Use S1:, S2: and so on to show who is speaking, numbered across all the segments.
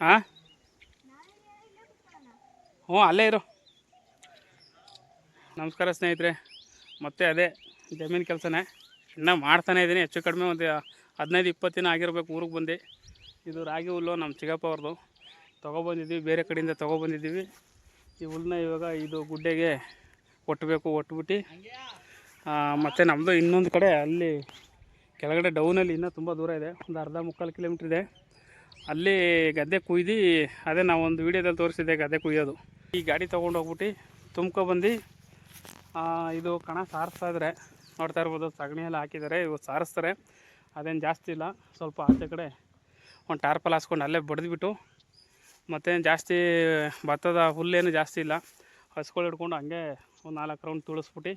S1: ಹಾಂ? ಹ್ಞೂ, ಅಲ್ಲೇ ಇರು. ನಮಸ್ಕಾರ ಸ್ನೇಹಿತರೆ. ಮತ್ತೆ ಅದೇ ಜಮೀನು ಕೆಲಸನೇ. ಇನ್ನೂ ಮಾಡ್ತಾನೆ ಇದ್ದೀನಿ ಹೆಚ್ಚು ಕಡಿಮೆ ಒಂದು ಹದಿನೈದು, ಇಪ್ಪತ್ತು ದಿನ ಆಗಿರ್ಬೇಕು ಊರಿಗೆ ಬಂದು. ಇದು ರಾಗಿ ಹುಲ್ಲು ನಮ್ಮ ಚಿಕ್ಕಪ್ಪ ಅವ್ರದ್ದು. ತೊಗೊಬಂದಿದ್ದೀವಿ, ಬೇರೆ ಕಡೆಯಿಂದ ತೊಗೊಬಂದಿದ್ದೀವಿ. ಈ ಹುಲ್ಲನ್ನ ಇವಾಗ ಇದು ಗುಡ್ಡೆಗೆ ಒಟ್ಟಬೇಕು ಒಟ್ಬಿಟ್ಟು. ಮತ್ತು ನಮ್ಮದು ಇನ್ನೊಂದು ಕಡೆ ಅಲ್ಲಿ ಕೆಳಗಡೆ ಡೌನಲ್ಲಿ ಇನ್ನೂ ತುಂಬ ದೂರ ಇದೆ. ಒಂದು ಅರ್ಧ ಮುಕ್ಕಾಲು ಕಿಲೋಮೀಟ್ರ್ ಇದೆ. ಅಲ್ಲಿ ಗದ್ದೆ ಕುಯ್ದು ಅದೇ ನಾವು ಒಂದು ವೀಡಿಯೋದಲ್ಲಿ ತೋರಿಸಿದ್ದೆ ಗದ್ದೆ ಕುಯ್ಯೋದು. ಈ ಗಾಡಿ ತೊಗೊಂಡು ಹೋಗ್ಬಿಟ್ಟು ತುಂಬ್ಕೊಬಂದು ಇದು ಕಣ ಸಾರಿಸ್ತಾ ಇದ್ರೆ. ನೋಡ್ತಾ ಇರ್ಬೋದು, ಸಗಣಿ ಎಲ್ಲ ಹಾಕಿದ್ದಾರೆ ಇವು ಸಾರಿಸ್ತಾರೆ. ಅದೇನು ಜಾಸ್ತಿ ಇಲ್ಲ. ಸ್ವಲ್ಪ ಆಚೆ ಕಡೆ ಒಂದು ಟಾರ್ಪಲ್ ಹಾಸ್ಕೊಂಡು ಅಲ್ಲೇ ಬಡಿದ್ಬಿಟ್ಟು, ಮತ್ತೇನು ಜಾಸ್ತಿ ಭತ್ತದ ಹುಲ್ಲೇನು ಜಾಸ್ತಿ ಇಲ್ಲ. ಹಸ್ಗಳು ಹಿಡ್ಕೊಂಡು ಹಂಗೆ ಒಂದು ನಾಲ್ಕು ರೌಂಡ್ ತುಳಿಸ್ಬಿಟ್ಟು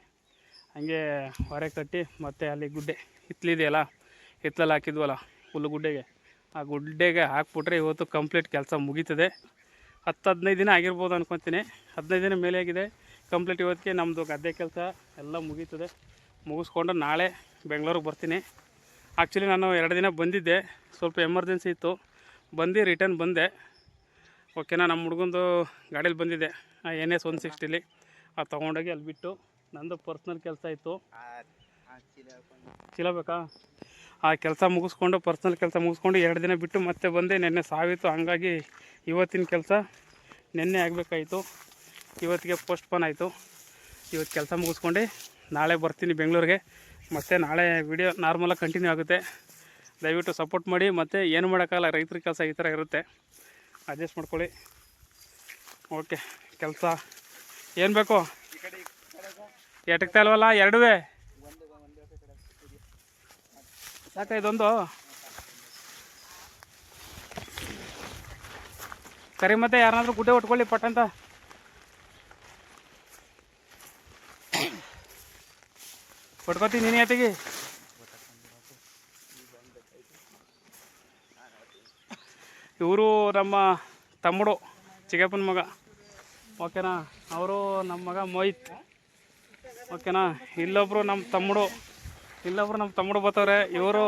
S1: ಹಂಗೆ ಹೊರೆ ಕಟ್ಟಿ ಮತ್ತು ಅಲ್ಲಿ ಗುಡ್ಡೆ ಹಿತ್ಲಿದೆಯಲ್ಲ, ಹಿತ್ಲಲ್ಲಿ ಹಾಕಿದ್ವಲ್ಲ ಹುಲ್ಲು ಗುಡ್ಡೆಗೆ. ಆ ಗುಡ್ಡೆಗೆ ಹಾಕ್ಬಿಟ್ರೆ ಇವತ್ತು ಕಂಪ್ಲೀಟ್ ಕೆಲಸ ಮುಗೀತದೆ. ಹತ್ತು ಹದಿನೈದು ದಿನ ಆಗಿರ್ಬೋದು ಅಂದ್ಕೊತೀನಿ ಹದಿನೈದು ದಿನ ಮೇಲೆ ಆಗಿದೆ. ಕಂಪ್ಲೀಟ್ ಇವತ್ತಿಗೆ ನಮ್ಮದು ಗದ್ದೆ ಕೆಲಸ ಎಲ್ಲ ಮುಗೀತದೆ. ಮುಗಿಸ್ಕೊಂಡು ನಾಳೆ ಬೆಂಗಳೂರಿಗೆ ಬರ್ತೀನಿ. ಆ್ಯಕ್ಚುಲಿ ನಾನು ಎರಡು ದಿನ ಬಂದಿದ್ದೆ. ಸ್ವಲ್ಪ ಎಮರ್ಜೆನ್ಸಿ ಇತ್ತು. ಬಂದು ರಿಟರ್ನ್ ಬಂದೆ. ಓಕೆನಾ ನಮ್ಮ ಹುಡುಗಂದು ಗಾಡೀಲಿ ಬಂದಿದ್ದೆ. ಎನ್ ಎಸ್ ಒನ್ ಸಿಕ್ಸ್ಟಿಲಿ ಅದು ತೊಗೊಂಡೋಗಿ ಅಲ್ಲಿ ಬಿಟ್ಟು ನಂದು ಪರ್ಸ್ನಲ್ ಕೆಲಸ ಇತ್ತು. ಚೀಲ ಬೇಕಾ? ಆ ಕೆಲಸ ಮುಗಿಸ್ಕೊಂಡು ಪರ್ಸ್ನಲ್ ಕೆಲಸ ಮುಗಿಸ್ಕೊಂಡು ಎರಡು ದಿನ ಬಿಟ್ಟು ಮತ್ತೆ ಬಂದೆ. ನೆನ್ನೆ ಸಾವಿತ್ತು. ಹಂಗಾಗಿ ಇವತ್ತಿನ ಕೆಲಸ ನೆನ್ನೆ ಆಗಬೇಕಾಯಿತು. ಇವತ್ತಿಗೆ ಪೋಸ್ಟ್ಪೋನ್ ಆಯಿತು. ಇವತ್ತು ಕೆಲಸ ಮುಗಿಸ್ಕೊಂಡು. ನಾಳೆ ಬರ್ತೀನಿ ಬೆಂಗಳೂರಿಗೆ. ಮತ್ತು ನಾಳೆ ವಿಡಿಯೋ ನಾರ್ಮಲಾಗಿ ಕಂಟಿನ್ಯೂ ಆಗುತ್ತೆ. ದಯವಿಟ್ಟು ಸಪೋರ್ಟ್ ಮಾಡಿ. ಮತ್ತು ಏನು ಮಾಡೋಕ್ಕಾಗಲ್ಲ. ರೈತರ ಕೆಲಸ ಈ ಥರ ಇರುತ್ತೆ. ಅಡ್ಜಸ್ಟ್ ಮಾಡ್ಕೊಳ್ಳಿ. ಓಕೆ ಕೆಲಸ ಏನು ಬೇಕು? ಎಟಕ್ತಾ ಇಲ್ವಲ್ಲ? ಎರಡೂ ಸಾಕ ಇದೊಂದು? ಕರಿ ಮತ್ತೆ ಯಾರನ್ನಾದ್ರೂ ಗುಡ್ಡೆ ಉಟ್ಕೊಳ್ಳಿ ಪಟ್ಟಂತ ಒಟ್ಕೋತೀನಿ ನೀನು ಯಾತಿಗೆ. ಇವರು ನಮ್ಮ ತಮ್ಮಡು ಚಿಗಪ್ಪನ ಮಗ. ಓಕೆನಾ? ಅವರು ನಮ್ಮ ಮಗ ಮೋಹಿತ್. ಓಕೆನಾ? ಇಲ್ಲೊಬ್ರು ನಮ್ಮ ತಮ್ಮಡು. ಇಲ್ಲೊಬ್ರು ನಮ್ಮ ತಮ್ಮ ಬರ್ತವ್ರೆ ಇವರು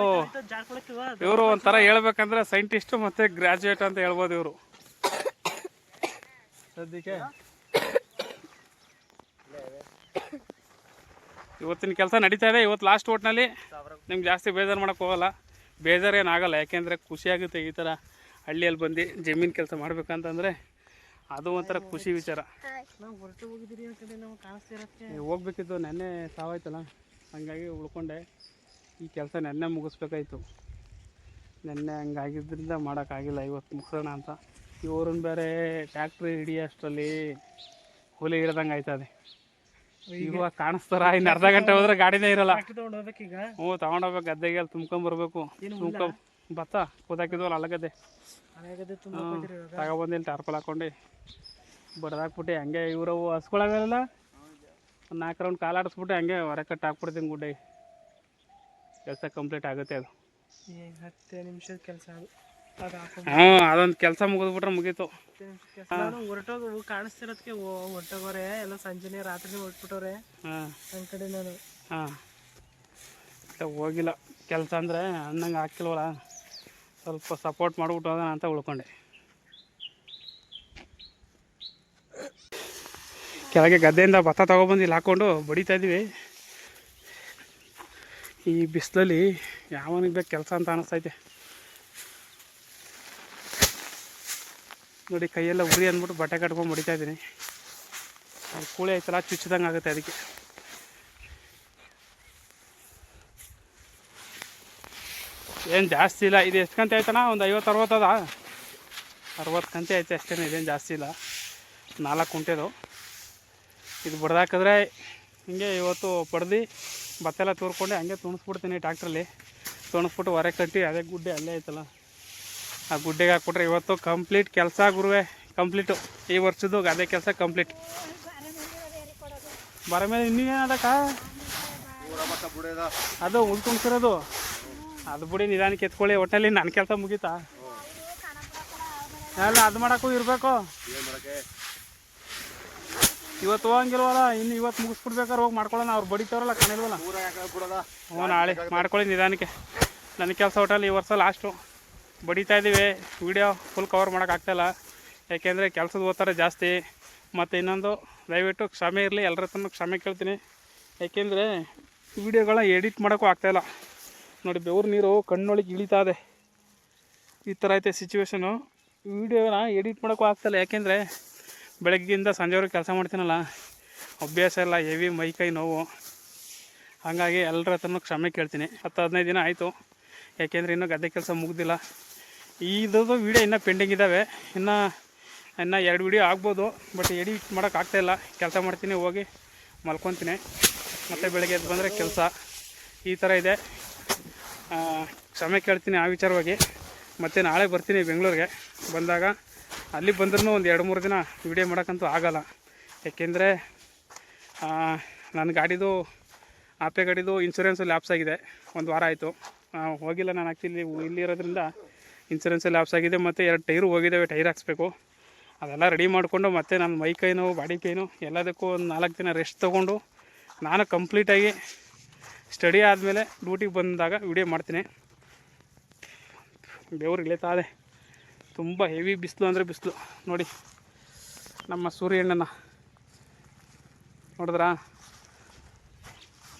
S1: ಇವರು ಒಂಥರ ಹೇಳ್ಬೇಕಂದ್ರೆ ಸೈಂಟಿಸ್ಟ್ ಮತ್ತೆ ಗ್ರಾಜುಯೇಟ್ ಅಂತ ಹೇಳ್ಬೋದು ಇವರು. ಸದ್ಯಕ್ಕೆ? ಇವತ್ತಿನ ಕೆಲಸ ನಡೀತಾ ಇದೆ ಇವತ್ತು ಲಾಸ್ಟ್ ಒಟ್ನಲ್ಲಿ. ನಿಮ್ಗೆ ಜಾಸ್ತಿ ಬೇಜಾರು ಮಾಡೋಕ್ಕೆ ಹೋಗಲ್ಲ. ಬೇಜಾರು ಏನಾಗಲ್ಲ ಯಾಕೆಂದರೆ ಖುಷಿಯಾಗುತ್ತೆ ಈ ಥರ ಹಳ್ಳಿಯಲ್ಲಿ ಬಂದು ಜಮೀನು ಕೆಲಸ ಮಾಡ್ಬೇಕಂತಂದರೆ ಅದು ಒಂಥರ ಖುಷಿ ವಿಚಾರ. ಹೋಗ್ಬೇಕಿತ್ತು ನೆನ್ನೆ ಸಾವಾಯ್ತಲ್ಲ. ಹಂಗಾಗಿ ಉಳ್ಕೊಂಡೆ. ಈ ಕೆಲಸ ನೆನ್ನೆ ಮುಗಿಸ್ಬೇಕಾಯ್ತು. ನೆನ್ನೆ ಹಂಗಾಗಿದ್ದರಿಂದ ಮಾಡೋಕ್ಕಾಗಿಲ್ಲ ಇವತ್ತು ಮುಗಿಸೋಣ ಅಂತ. ಇವ್ರನ್ನ ಬೇರೆ ಟ್ಯಾಕ್ಟ್ರಿ ಹಿಡಿಯೋ ಅಷ್ಟರಲ್ಲಿ ಹುಲಿ ಹಿಡ್ದಂಗೆ ಆಯ್ತದೆ. ಇವಾಗ ಕಾಣಿಸ್ತಾರ? ಇನ್ನು ಅರ್ಧ ಗಂಟೆ ಹೋದ್ರೆ ಗಾಡಿನೇ ಇರಲ್ಲ. ಹ್ಞೂ ತೊಗೊಂಡೋಗ್ಬೇಕು ಗದ್ದೆಗೆ ಅಲ್ಲಿ ತುಂಬ್ಕೊಂಬರ್ಬೇಕು ತುಂಬ್ಕೊ ಭತ್ತ ಕೂದಾಕಿದ್ವಲ್ಲ ಅಲ್ಲಗದ್ದೆ
S2: ಇವಾಗ
S1: ತಗೊಬಂದಿಲ್ಲಿ ಟಾರ್ಪಲ್ ಹಾಕೊಂಡು. ಬಡ್ದಾಕ್ಬಿಟ್ಟು ಹಂಗೆ ಇವರು ಹಸ್ಕೊಳಗಲ್ಲ ನಾಲ್ಕು ರೌಂಡ್ ಕಾಲಾಡಿಸ್ಬಿಟ್ಟು ಹಂಗೆ ಹೊರ ಕಟ್ಟು ಹಾಕ್ಬಿಡ್ತೀನಿ ಗುಡ್ಡೆ. ಕೆಲಸ ಕಂಪ್ಲೀಟ್ ಆಗುತ್ತೆ ಅದು.
S2: ಈ ಹತ್ತು ನಿಮಿಷದ ಕೆಲಸ ಅದು.
S1: ಹ್ಞೂ ಅದೊಂದು ಕೆಲಸ ಮುಗಿದ್ಬಿಟ್ರೆ ಮುಗೀತು.
S2: ಹೊರಟೋಗ ಕಾಣಿಸ್ತಿರೋದಕ್ಕೆ ಹೊರಟೋಗೋರೆ. ಎಲ್ಲ ಸಂಜೆನೆ ರಾತ್ರಿ ಹೊರಟ್ಬಿಟ್ಟವ್ರೆ.
S1: ಹಾಂ.
S2: ನನ್ನ ಕಡೆ ನಾನು.
S1: ಹಾಂ. ಹೋಗಿಲ್ಲ. ಕೆಲಸ ಅಂದರೆ ಅನ್ನಂಗೆ ಹಾಕಿಲ್ವಲ್ಲ. ಸ್ವಲ್ಪ ಸಪೋರ್ಟ್ ಮಾಡಿಬಿಟ್ಟು ಹೋಗೋಣ ಅಂತ ಉಳ್ಕೊಂಡೆ. ಕೆಳಗೆ ಗದ್ದೆಯಿಂದ ಭತ್ತ ತಗೊಬಂದು ಇಲ್ಲಿ ಹಾಕ್ಕೊಂಡು ಬಡಿತಾ ಇದ್ದೀವಿ. ಈ ಬಿಸಿಲಲ್ಲಿ ಯಾವನಿಗೆ ಬೇಕು ಕೆಲಸ ಅಂತ ಅನಿಸ್ತೈತೆ. ನೋಡಿ, ಕೈಯೆಲ್ಲ ಉರಿ ಅಂದ್ಬಿಟ್ಟು ಬಟ್ಟೆ ಕಟ್ಕೊಂಡು ಬಡಿತಾ ಇದ್ದೀನಿ. ಕೂಳಿ ಆಯ್ತಲ್ಲ, ಚುಚ್ಚಿದಂಗೆ ಆಗುತ್ತೆ ಅದಕ್ಕೆ. ಏನು ಜಾಸ್ತಿ ಇಲ್ಲ, ಇದು ಎಷ್ಟು ಗಂಟೆ ಆಯ್ತಣ್ಣ? ಒಂದು ಐವತ್ತು ಅರವತ್ತದ ಅರವತ್ತು ಗಂಟೆ ಆಯ್ತು ಅಷ್ಟೇ ಇದೇನು ಜಾಸ್ತಿ ಇಲ್ಲ. ನಾಲ್ಕು ಕುಂಟೆದು. ಇದು ಬಡ್ದಾಕಿದ್ರೆ ಹಿಂಗೆ ಇವತ್ತು ಪಡ್ದು ಭತ್ತ ಎಲ್ಲ ತೂರ್ಕೊಂಡು, ಹಂಗೆ ತುಣಿಸ್ಬಿಡ್ತೀನಿ ಟ್ಯಾಕ್ಟ್ರಲ್ಲಿ. ತುಣಿಸ್ಬಿಟ್ಟು ಹೊರೆ ಕಟ್ಟಿ ಅದೇ ಗುಡ್ಡೆ ಅಲ್ಲೇ ಐತಲ್ಲ. ಆ ಗುಡ್ಡೆಗೆ ಹಾಕ್ಬಿಟ್ರೆ ಇವತ್ತು ಕಂಪ್ಲೀಟ್ ಕೆಲಸ ಗುರುವೆ, ಕಂಪ್ಲೀಟು. ಈ ವರ್ಷದ್ದು ಅದೇ ಕೆಲಸ ಕಂಪ್ಲೀಟ್. ಬರ ಮೇಲೆ ಇನ್ನೇನದಕ್ಕ ಅದು ಉಳ್ಕೊಂಡು ಸರದು ಅದು ಬಿಡಿ ನಿಧಾನಕ್ಕೆ ಎತ್ಕೊಳ್ಳಿ ಒಟ್ಟಲ್ಲಿ ನನ್ನ ಕೆಲಸ ಮುಗೀತಾ? ಅಲ್ಲ, ಅದು ಮಾಡೋಕ್ಕೂ ಇರಬೇಕು. ಇವತ್ತು ಹೋಗಂಗಿಲ್ವಲ್ಲ ಇನ್ನು ಇವತ್ತು ಮುಗಿಸ್ಬಿಡ್ಬೇಕಾರೆ ಹೋಗಿ ಮಾಡ್ಕೊಳ್ಳೋಣ ಅವ್ರು ಬಡಿತಾರಲ್ಲ ಕಾಣಿಲ್ವಲ್ಲ ಹ್ಞೂ ನಾಳೆ ಮಾಡ್ಕೊಳ್ಳಿ ನಿಧಾನಕ್ಕೆ. ನನ್ನ ಕೆಲಸ ಒಟ್ಟಲ್ಲಿ ಈ ವರ್ಷ ಲಾಸ್ಟು ಬಡಿತಾ ಇದ್ದೀವಿ ವಿಡಿಯೋ ಫುಲ್ ಕವರ್ ಮಾಡೋಕ್ಕಾಗ್ತಾಯಿಲ್ಲ ಯಾಕೆಂದರೆ ಕೆಲಸದ ಓದ್ತಾರೆ ಜಾಸ್ತಿ. ಮತ್ತು ಇನ್ನೊಂದು ದಯವಿಟ್ಟು ಕ್ಷಮೆ ಇರಲಿ ಎಲ್ಲರ ಹತ್ರನೂ ಕ್ಷಮೆ ಕೇಳ್ತೀನಿ. ಯಾಕೆಂದರೆ ವಿಡಿಯೋಗಳನ್ನ ಎಡಿಟ್ ಮಾಡೋಕ್ಕೂ ಆಗ್ತಾಯಿಲ್ಲ ನೋಡಿ ಬೆವ್ರ ನೀರು ಕಣ್ಣೊಳಗೆ ಇಳಿತಾ ಇದೆ. ಈ ಥರ ಐತೆ ಸಿಚುವೇಶನು ವೀಡಿಯೋನ ಎಡಿಟ್ ಮಾಡೋಕ್ಕೂ ಆಗ್ತಾಯಿಲ್ಲ ಯಾಕೆಂದರೆ ಬೆಳಗ್ಗೆಯಿಂದ ಸಂಜೆವರೆಗೆ ಕೆಲಸ ಮಾಡ್ತೀನಲ್ಲ, ಅಭ್ಯಾಸ ಎಲ್ಲ ಹೆವಿ, ಮೈ, ಕೈ ನೋವು. ಹಾಗಾಗಿ ಎಲ್ಲರ ಹತ್ರನೂ ಕ್ಷಮೆ ಕೇಳ್ತೀನಿ. ಹತ್ತು ಹದಿನೈದು ದಿನ ಆಯಿತು. ಯಾಕೆಂದರೆ ಇನ್ನೂ ಗದ್ದೆ ಕೆಲಸ ಮುಗ್ದಿಲ್ಲ. ಇದ್ರದ್ದು ವೀಡಿಯೋ ಇನ್ನೂ ಪೆಂಡಿಂಗ್ ಇದ್ದಾವೆ ಇನ್ನೂ, ಇನ್ನು ಎರಡು ವೀಡಿಯೋ ಆಗ್ಬೋದು. ಬಟ್ ಎಡಿಟ್ ಮಾಡೋಕೆ ಆಗ್ತಾಯಿಲ್ಲ ಕೆಲಸ ಮಾಡ್ತೀನಿ, ಹೋಗಿ ಮಲ್ಕೊತೀನಿ. ಮತ್ತು ಬೆಳಗ್ಗೆ ಎದ್ದು ಬಂದರೆ ಕೆಲಸ. ಈ ಥರ ಇದೆ. ಕ್ಷಮೆ ಕೇಳ್ತೀನಿ ಆ ವಿಚಾರವಾಗಿ. ಮತ್ತು ನಾಳೆ ಬರ್ತೀನಿ ಬೆಂಗಳೂರಿಗೆ. ಬಂದಾಗ ಅಲ್ಲಿ ಬಂದ್ರೂ ಒಂದು ಎರಡು ಮೂರು ದಿನ ವೀಡಿಯೋ ಮಾಡೋಕ್ಕಂತೂ ಆಗೋಲ್ಲ. ಯಾಕೆಂದರೆ ನನ್ನ ಗಾಡಿದು, ಆಪೆ ಗಾಡಿದು ಇನ್ಶೂರೆನ್ಸು ಲ್ಯಾಪ್ಸ್ ಆಗಿದೆ. ಒಂದು ವಾರ ಆಯಿತು. ಹೋಗಿಲ್ಲ ನಾನು ಆ್ಯಕ್ಚುಲಿ ಇಲ್ಲಿರೋದ್ರಿಂದ ಇನ್ಸೂರೆನ್ಸ್ ಲ್ಯಾಪ್ಸ್ ಆಗಿದೆ ಮತ್ತು ಎರಡು ಟೈರು ಹೋಗಿದ್ದಾವೆ ಟೈರ್ ಹಾಕ್ಸ್ಬೇಕು. ಅದೆಲ್ಲ ರೆಡಿ ಮಾಡಿಕೊಂಡು ಮತ್ತೆ ನನ್ನ ಮೈ ಕೈ ಬಾಡಿ ಪೇನು ಎಲ್ಲದಕ್ಕೂ ಒಂದು ನಾಲ್ಕು ದಿನ ರೆಸ್ಟ್ ತೊಗೊಂಡು ನಾನು ಕಂಪ್ಲೀಟಾಗಿ ಸ್ಟಡಿ ಆದಮೇಲೆ ಡ್ಯೂಟಿಗೆ ಬಂದಾಗ ವಿಡಿಯೋ ಮಾಡ್ತೀನಿ. ಬೆವರು ಇಳಿತಾ ಇದೆ ತುಂಬ ಹೆವಿ ಬಿಸಿಲು ಅಂದರೆ ಬಿಸಿಲು. ನೋಡಿ, ನಮ್ಮ ಸೂರ್ಯಣ್ಣನ. ನೋಡಿದ್ರಾ?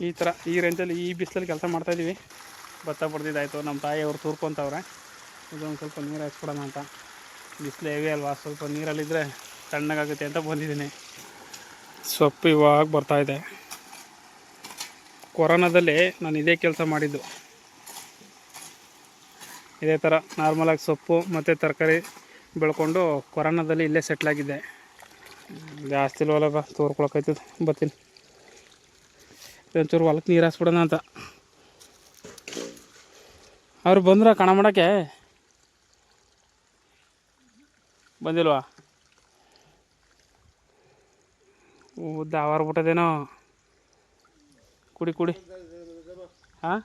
S1: ಈ ಥರ ಈ ರೇಂಜಲ್ಲಿ ಈ ಬಿಸಿಲಲ್ಲಿ ಕೆಲಸ ಮಾಡ್ತಾಯಿದ್ದೀವಿ ಭತ್ತ ಬಡ್ದಿದ್ದಾಯಿತು, ನಮ್ಮ ತಾಯಿಯವರು ತೂರ್ಕೊತವ್ರೆ. ಇದೊಂದು ಸ್ವಲ್ಪ ನೀರು ಹಾಕ್ಸ್ಕೊಡೋಣ ಅಂತ. ಬಿಸಿಲು ಹೆವಿ ಅಲ್ವಾ? ಸ್ವಲ್ಪ ನೀರಲ್ಲಿದ್ದರೆ ತಣ್ಣಗಾಗುತ್ತೆ ಅಂತ ಬಂದಿದ್ದೀನಿ. ಸೊಪ್ಪು ಇವಾಗ ಬರ್ತಾಯಿದೆ ಕೊರೋನಾದಲ್ಲಿ ನಾನು ಇದೇ ಕೆಲಸ ಮಾಡಿದ್ದು. ಇದೇ ಥರ ನಾರ್ಮಲಾಗಿ ಸೊಪ್ಪು ಮತ್ತು ತರಕಾರಿ ಬೆಳ್ಕೊಂಡು ಕೊರೋನಾದಲ್ಲಿ ಇಲ್ಲೇ ಸೆಟ್ಲಾಗಿದ್ದೆ ಜಾಸ್ತಿ ಇಲ್ವಲ್ಲ ತೋರ್ಕೊಳಕೈತದ ಬರ್ತೀನಿ. ಒಂಚೂರು ಹೊಲಕ್ಕೆ ನೀರು ಹಾಸ್ಬಿಡೋಣ ಅಂತ. ಅವ್ರು ಬಂದ್ರ ಕಣ ಮಾಡೋಕ್ಕೆ ಬಂದಿಲ್ವಾ? ಉದ್ದ ಆವಾರ್ಬಿಟ್ಟದೇನೋ. ಕುಡಿ ಕುಡಿ. ಹಾಂ?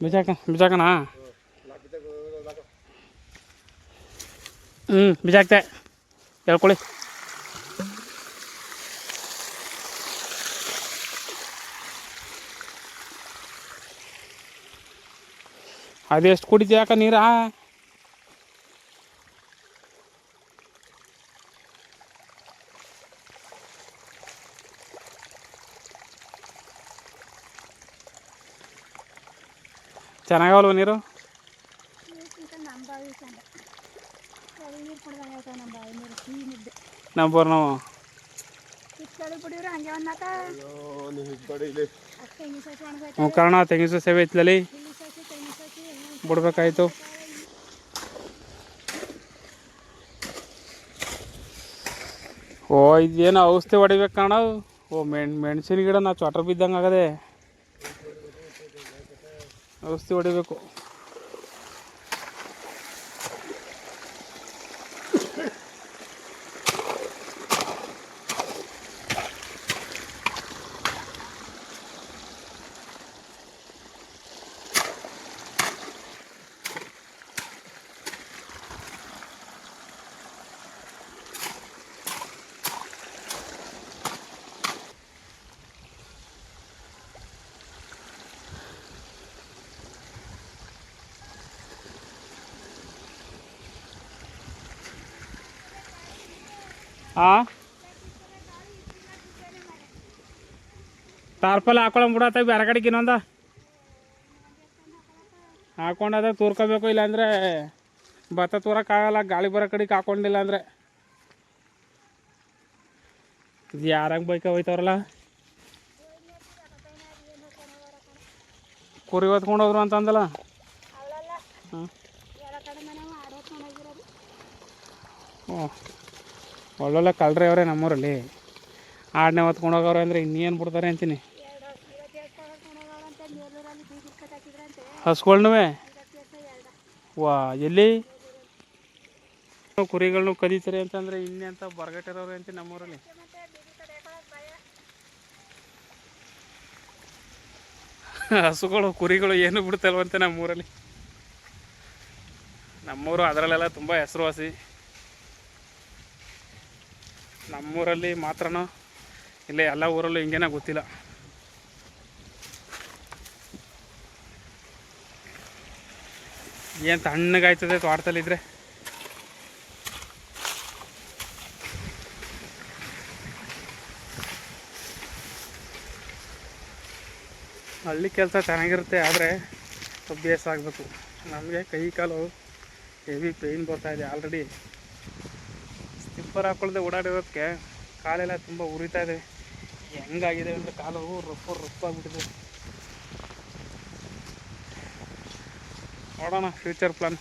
S1: ಬಿಜಾಕ ಬಿಜಾಕನಾ ಹ್ಞೂ ಬಿಜಾಕ್ತೆ ಹೇಳ್ಕೊಳ್ಳಿ ಅದೆಷ್ಟು ಕುಡಿದ್ಯಾಕ ನೀರಾ? ಚೆನ್ನಾಗಲ್ವ ನೀರು? ನಮ್ಮ ಬೋರ್ ನಾವು ತೆಂಗಿನ ಸೇವೆ ಐತ್ಲಲ್ಲಿ. ಬಿಡ್ಬೇಕಾಯ್ತು. ಓ, ಇದೇನು ಔಷಧಿ ಹೊಡಿಬೇಕು ಕಾಣ. ಓ, ಮೆಣ್, ಮೆಣಸಿನ ಗಿಡ ನಾ ಚೊಟ್ರ ಬಿದ್ದಂಗೆ ಆಗದೆ ಔಷಧಿ ಹೊಡಿಬೇಕು. ಆ? ಟಾರ್ಪಲ್ ಹಾಕೊಳಂ ಬಿಡತ್ತ ಬೇರೆ ಕಡೆಗೆ ಇನ್ನೊಂದ. ಹಾಕೊಂಡದ ತೂರ್ಕೋಬೇಕು ಇಲ್ಲಾಂದ್ರೆ ಭತ್ತ ತೂರಕ್ಕಾಗಲ್ಲ ಗಾಳಿ ಬರೋ ಕಡೆಗೆ ಹಾಕೊಂಡಿಲ್ಲ ಅಂದರೆ. ಇದು ಯಾರಾಗ ಬೈಕ ಹೋಯ್ತವ್ರಲ್ಲ? ಕುರಿ ಹೊತ್ಕೊಂಡು ಹೋದ್ರು ಅಂತ ಅಂದಲ್ಲ ಹಾಂ ಹ್ಞೂ ಒಳ್ಳೊಳ್ಳೆ ಕಳ್ರಿ ಅವರೇ ನಮ್ಮೂರಲ್ಲಿ. ಆಡನೆ ಹೊತ್ಕೊಂಡು ಹೋಗವ್ರೆ ಅಂದರೆ ಇನ್ನೇನು ಬಿಡ್ತಾರೆ ಅಂತೀನಿ. ಹಸ್ಗಳ್ನೂ ವಾ, ಎಲ್ಲಿ? ಕುರಿಗಳನ್ನು ಕದೀತಾರೆ ಅಂತಂದ್ರೆ ಇನ್ನೇ ಅಂತ ಬರ್ಗಟ್ಟಿರೋರು ಅಂತ ನಮ್ಮೂರಲ್ಲಿ. ಹಸುಗಳು, ಕುರಿಗಳು ಏನು ಬಿಡ್ತಲ್ವಂತೆ ನಮ್ಮೂರಲ್ಲಿ. ನಮ್ಮೂರು ಅದರಲ್ಲೆಲ್ಲ ತುಂಬ ಹೆಸರುವಾಸಿ. ನಮ್ಮೂರಲ್ಲಿ ಮಾತ್ರ ಇಲ್ಲೇ ಎಲ್ಲ ಊರಲ್ಲೂ ಹಿಂಗೇನ ಗೊತ್ತಿಲ್ಲ. ಏನು ತಣ್ಣಗಾಯ್ತದೆ ತೋಟದಲ್ಲಿದ್ದರೆ ಹಳ್ಳಿ ಕೆಲಸ ಚೆನ್ನಾಗಿರುತ್ತೆ, ಆದರೆ ಅಭ್ಯಾಸ ಆಗಬೇಕು. ನಮಗೆ ಕೈ ಕಾಲು ಹೆವಿ ಪೇಯ್ನ್ ಬರ್ತಾಯಿದೆ ಆಲ್ರೆಡಿ ಸ್ಲಿಪ್ಪರ್ ಹಾಕೊಳ್ದೆ ಓಡಾಡಿರೋದಕ್ಕೆ ಕಾಲೆಲ್ಲ ತುಂಬ ಉರಿತಾ ಇದೆ. ಹೆಂಗಾಗಿದೆ ಅಂದರೆ ಕಾಲು ರಫ್ ಆಗಿಬಿಟ್ಟಿದೆ. ನೋಡೋಣ ಫ್ಯೂಚರ್ ಪ್ಲಾನ್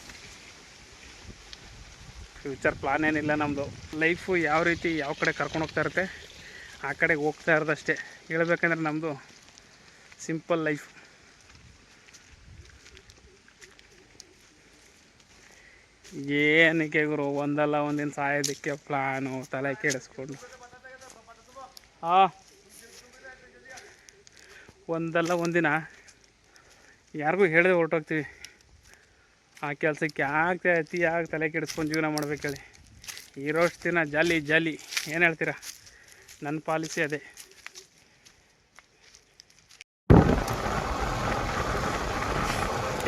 S1: ಫ್ಯೂಚರ್ ಪ್ಲಾನ್ ಏನಿಲ್ಲ ನಮ್ಮದು ಲೈಫು ಯಾವ ರೀತಿ ಯಾವ ಕಡೆ ಕರ್ಕೊಂಡು ಹೋಗ್ತಾ ಇರುತ್ತೆ, ಆ ಕಡೆಗೆ ಹೋಗ್ತಾ ಇರೋದಷ್ಟೇ. ಹೇಳ್ಬೇಕಂದ್ರೆ ನಮ್ಮದು ಸಿಂಪಲ್ ಲೈಫ್ ಏನಕ್ಕೆ ಗುರು? ಒಂದಲ್ಲ ಒಂದಿನ ಸಾಯೋದಕ್ಕೆ ಪ್ಲಾನು ತಲೆ ಕೆಡಿಸ್ಕೊಂಡು. ಆ, ಒಂದಲ್ಲ ಒಂದಿನ. ಯಾರಿಗೂ ಹೇಳಿದ್ರೆ ಹೊರಟೋಗ್ತೀವಿ. ಆ ಕೆಲಸಕ್ಕೆ ಆಗ್ತಾ ಅತಿ ಯಾಕೆ ತಲೆ ಕೆಡಿಸ್ಕೊಂಡು ಜೀವನ ಮಾಡ್ಬೇಕು ಹೇಳಿ. ಇರೋಷ್ಟು ದಿನ ಜಾಲಿ ಜಾಲಿ. ಏನು ಹೇಳ್ತೀರಾ? ನನ್ನ ಪಾಲಿಸಿ ಅದೇ.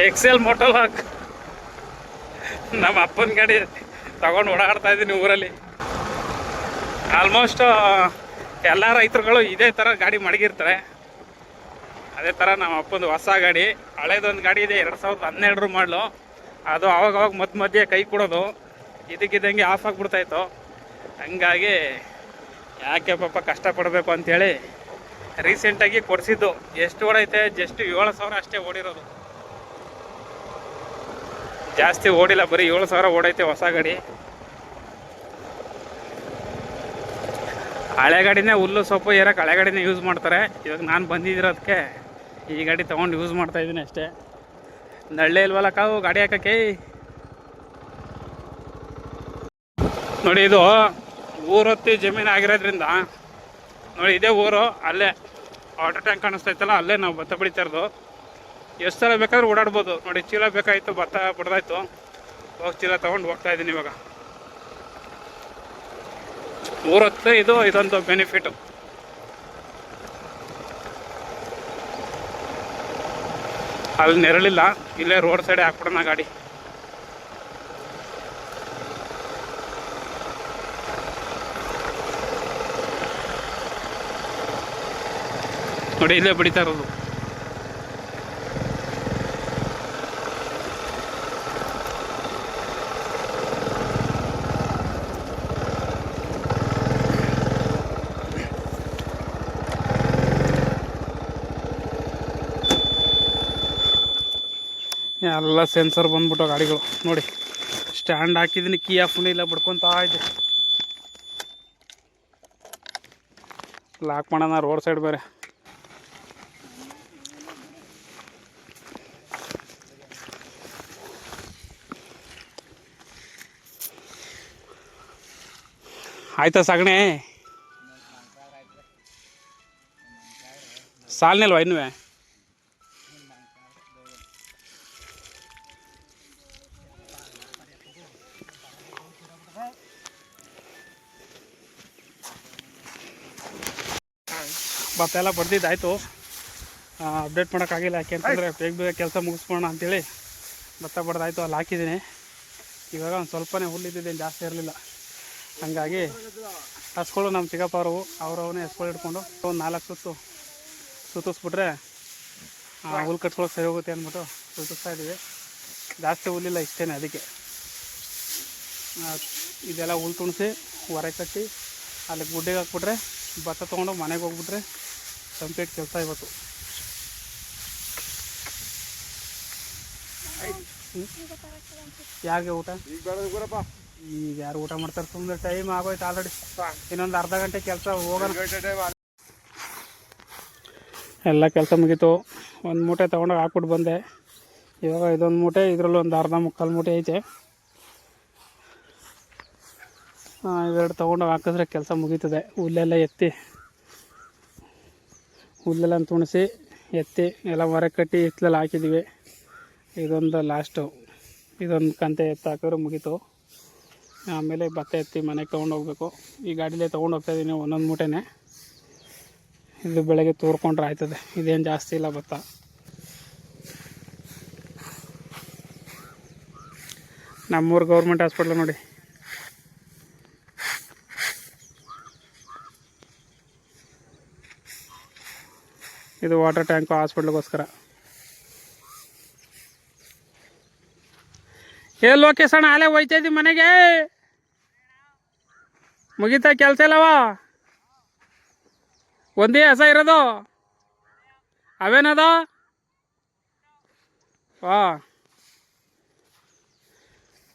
S1: ಎಕ್ಸೆಲ್ ಮೋಟಲ್ ಹಾಕ್. ನಮ್ಮ ಅಪ್ಪನ ಗಾಡಿ ತಗೊಂಡು ಓಡಾಡ್ತಾ ಇದ್ದೀನಿ ಊರಲ್ಲಿ. ಆಲ್ಮೋಸ್ಟ್ ಎಲ್ಲ ರೈತರುಗಳು ಇದೇ ಥರ ಗಾಡಿ ಮಡಗಿರ್ತಾರೆ. ಅದೇ ಥರ ನಮ್ಮ ಅಪ್ಪಂದು ಹೊಸ ಗಾಡಿ, ಹಳೇದೊಂದು ಗಾಡಿ ಇದೆ, ಎರಡು ಸಾವಿರದ ಹನ್ನೆರಡರ ಮಾಡಲು ಅದು ಅವಾಗ ಮಧ್ಯ ಮಧ್ಯೆ ಕೈ ಕೊಡೋದು. ಇದಕ್ಕಿದ್ದಂಗೆ ಆಫ್ ಆಗಿಬಿಡ್ತಾಯಿತ್ತು ಹಂಗಾಗಿ ಯಾಕೆ ಪಾಪ ಕಷ್ಟಪಡಬೇಕು ಅಂಥೇಳಿ ರೀಸೆಂಟಾಗಿ ಕೊಡಿಸಿದ್ದು. ಎಷ್ಟು ಓಡೈತೆ? ಜಸ್ಟ್ ಏಳು ಸಾವಿರ ಅಷ್ಟೇ ಓಡಿರೋದು. ಜಾಸ್ತಿ ಓಡಿಲ್ಲ, ಬರೀ ಏಳು ಸಾವಿರ ಓಡೈತೆ ಹೊಸ ಗಾಡಿ. ಹಳೆ ಗಾಡಿನೇ ಹುಲ್ಲು ಸೊಪ್ಪು ಏರಕ್ಕೆ ಹಳೆ ಗಾಡಿನೇ ಯೂಸ್ ಮಾಡ್ತಾರೆ. ಇವಾಗ ನಾನು ಬಂದಿರೋದಕ್ಕೆ ಈ ಗಾಡಿ ತೊಗೊಂಡು ಯೂಸ್ ಮಾಡ್ತಾ ಇದ್ದೀನಿ ಅಷ್ಟೇ. ನಳ್ಳೆ ಇಲ್ವಲ್ಲ ಕಾವು, ಗಾಡಿ ಹಾಕಕ್ಕೆ? ನೋಡಿ ಇದು ಊರೊತ್ತಿ ಜಮೀನು ಆಗಿರೋದ್ರಿಂದ, ನೋಡಿ ಇದೇ ಊರು, ಅಲ್ಲೇ. ವಾಟರ್ ಟ್ಯಾಂಕ್ ಕಾಣಿಸ್ತೈತಲ್ಲ ಅಲ್ಲೇ ನಾವು ಭತ್ತ ಬೆಳಿತಾ ಇರೋದು. ಎಷ್ಟು ಸಲ ಬೇಕಾದ್ರೂ ಓಡಾಡ್ಬೋದು. ನೋಡಿ, ಚೀಲ ಬೇಕಾಯಿತು, ಭತ್ತ ಬಡ್ದಾಯ್ತು. ಹೋಗಿ ಚೀಲ ತೊಗೊಂಡು ಹೋಗ್ತಾ ಇದ್ದೀನಿ ಇವಾಗ. ಊರತ್ತೆ ಇದು ಇದೊಂದು ಬೆನಿಫಿಟ್ ಅಲ್ಲಿ ನೆರಳಿಲ್ಲ, ಇಲ್ಲೇ ರೋಡ್ ಸೈಡ್ ಹಾಕ್ಬಿಡೋಣ ಗಾಡಿ. ನೋಡಿ, ಇಲ್ಲೇ ಬಿಡಿತಾ ಇರೋದು. ಎಲ್ಲ ಸೆನ್ಸರ್ ಬಂದ್ಬಿಟ್ಟು ಗಾಡಿಗಳು. ನೋಡಿ ಸ್ಟ್ಯಾಂಡ್ ಹಾಕಿದ್ದೀನಿ ಕೀ ಆಫ್ನು ಇಲ್ಲ, ಬಿಡ್ಕೊತಾ ಇದೆ ಲಾಕ್ ಮಾಡೋಣ ರೋಡ್ ಸೈಡ್ ಬೇರೆ. ಆಯ್ತಾ ಸಗಣಿ? ಸಾಲ್ನಿಲ್ವಾ ಇನ್ನೂ ಭತ್ತ ಎಲ್ಲ ಬಡ್ದಿದ್ದಾಯ್ತು ಅಪ್ಡೇಟ್ ಮಾಡೋಕ್ಕಾಗಿಲ್ಲ ಯಾಕೆಂತಂದರೆ ಬೇಗ ಬೇಗ ಕೆಲಸ ಮುಗಿಸ್ಬೋಣ ಅಂತೇಳಿ ಭತ್ತ ಬಡ್ದಾಯ್ತು ಅಲ್ಲಿ ಹಾಕಿದ್ದೀನಿ. ಇವಾಗ ಒಂದು ಸ್ವಲ್ಪನೇ ಹುಲ್ಲಿದ್ದೇನು ಜಾಸ್ತಿ ಇರಲಿಲ್ಲ. ಹಂಗಾಗಿ ಹಸ್ಗಳು ನಮ್ಮ ಚಿಕ್ಕಪ್ಪ ಅವರು ಅವರವನ್ನೇ ಹಸ್ಗಳು ಇಟ್ಕೊಂಡು ಒಂದು ನಾಲ್ಕು ಸುತ್ತು ಸುತ್ತಿಸ್ಬಿಟ್ರೆ ಹುಲ್ಲು ಹುಲ್ ಕಟ್ಸ್ಕೊಳಕ್ಕೆ ಸರಿ ಹೋಗುತ್ತೆ ಅಂದ್ಬಿಟ್ಟು ಸುತ್ತಿಸ್ತಾ ಇದ್ದೀವಿ. ಜಾಸ್ತಿ ಹುಲ್ಲಿಲ್ಲ ಇಷ್ಟೇ ಅದಕ್ಕೆ. ಇದೆಲ್ಲ ಹುಲ್ ತುಣಿಸಿ ಹೊರಗೆ ಕಟ್ಟಿ ಅಲ್ಲಿ ಗುಡ್ಡೆಗೆ ಹಾಕ್ಬಿಟ್ರೆ ಭತ್ತ ತೊಗೊಂಡು ಮನೆಗೆ ಹೋಗ್ಬಿಟ್ರೆ ಕಂಪ್ಲೀಟ್ ಕೆಲಸ ಇವತ್ತು. ಯಾಕೆ ಊಟ? ಈಗ ಯಾರು ಊಟ ಮಾಡ್ತಾರೆ ಸುಮ್ಮನೆ ಟೈಮ್ ಆಗೋಯ್ತು ಆಲ್ರೆಡಿ ಇನ್ನೊಂದು ಅರ್ಧ ಗಂಟೆ ಕೆಲಸ ಹೋಗೋಣ. ಎಲ್ಲ ಕೆಲಸ ಮುಗೀತು. ಒಂದು ಮೂಟೆ ತೊಗೊಂಡೋಗಿ ಹಾಕ್ಬಿಟ್ಟು ಬಂದೆ. ಇವಾಗ ಇದೊಂದು ಮೂಟೆ, ಇದರಲ್ಲೂ ಒಂದು ಅರ್ಧ ಮುಕ್ಕಾಲು ಮೂಟೆ ಐತೆ. ಇವೆರಡು ತೊಗೊಂಡೋಗಿ ಹಾಕಿದ್ರೆ ಕೆಲಸ ಮುಗೀತದೆ. ಹುಲ್ಲೆಲ್ಲ ಎತ್ತಿ ಹುಲ್ಲೆಲ್ಲ ತುಣಿಸಿ ಎತ್ತಿ ಎಲ್ಲ ಮರ ಕಟ್ಟಿ ಹಿತ್ತಲೆಲ್ಲ ಹಾಕಿದ್ವಿ ಇದೊಂದು ಲಾಸ್ಟು ಇದೊಂದು ಕಂತೆ ಎತ್ತು ಹಾಕಿದ್ರೆ ಮುಗೀತು. ಆಮೇಲೆ ಭತ್ತ ಎತ್ತಿ ಮನೆಗೆ ತೊಗೊಂಡು ಹೋಗ್ಬೇಕು. ಈ ಗಾಡಿಲೇ ತೊಗೊಂಡು ಹೋಗ್ತಾ ಇದ್ದೀನಿ ಒಂದೊಂದು ಮೂಟೆನೇ. ಇದು ಬೆಳಗ್ಗೆ ತೋರ್ಕೊಂಡ್ರೆ ಆಯ್ತದೆ. ಇದೇನು ಜಾಸ್ತಿ ಇಲ್ಲ ಭತ್ತ. ನಮ್ಮೂರು ಗೌರ್ಮೆಂಟ್ ಹಾಸ್ಪಿಟ್ಲ್ ನೋಡಿ. ಇದು ವಾಟರ್ ಟ್ಯಾಂಕು ಹಾಸ್ಪಿಟ್ಲಿಗೋಸ್ಕರ ಏ ಲೋಕೇಶ್ ಅಣ್ಣ, ಅಲ್ಲೇ ಹೋಯ್ತಾಯಿದ್ದೀವಿ ಮನೆಗೆ? ಮುಗೀತಾ ಕೆಲಸ ಇಲ್ಲವ ಒಂದೇ ಹಸ ಇರೋದು? ಅವೇನದ? ವಾ.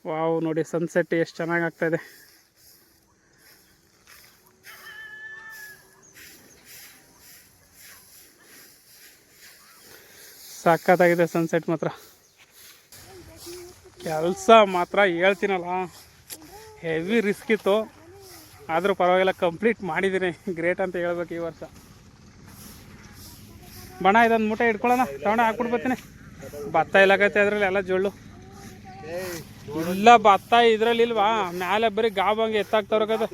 S1: ವಾವ್ ನೋಡಿ ಸನ್ಸೆಟ್ ಎಷ್ಟು ಚೆನ್ನಾಗಿ ಆಗ್ತಾ ಸಖತ್ತಾಗಿದೆ ಸನ್ಸೆಟ್ ಮಾತ್ರ. ಕೆಲಸ ಮಾತ್ರ ಹೇಳ್ತೀನಲ್ಲ. ಹೆವಿ ರಿಸ್ಕ್ ಇತ್ತು. ಆದರೂ ಪರವಾಗಿಲ್ಲ ಕಂಪ್ಲೀಟ್ ಮಾಡಿದ್ದೀನಿ ಗ್ರೇಟ್ ಅಂತ ಹೇಳ್ಬೇಕು ಈ ವರ್ಷ. ಬಣ ಇದೊಂದು ಮೂಟೆ ಇಟ್ಕೊಳ್ಳೋಣ. ತಗೊಂಡು ಹಾಕ್ಬಿಟ್ಟು ಬರ್ತೀನಿ. ಭತ್ತ ಇಲ್ಲಾಗತ್ತೆ ಅದರಲ್ಲಿ, ಎಲ್ಲ ಜೊಳ್ಳು. ಇಲ್ಲ, ಭತ್ತ ಇದ್ರಲ್ಲಿ ಇಲ್ವಾ? ಮ್ಯಾಲೆ ಬರೀ ಗಾಬಂಗೆ ಎತ್ತಾಗ್ತವ್ರಕದ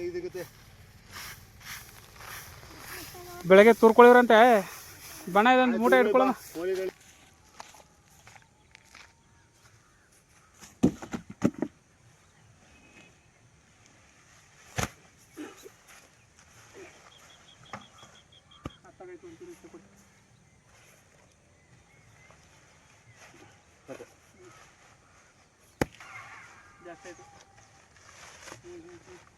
S1: ಬೆಳಗ್ಗೆ ತುರ್ಕೊಳ್ಳಿವ್ರಂತೆ ಬಣ ಇದೊಂದು ಮೂಟೆ ಇಟ್ಕೊಳ್ಳೋಣ. Pedro. Uhum.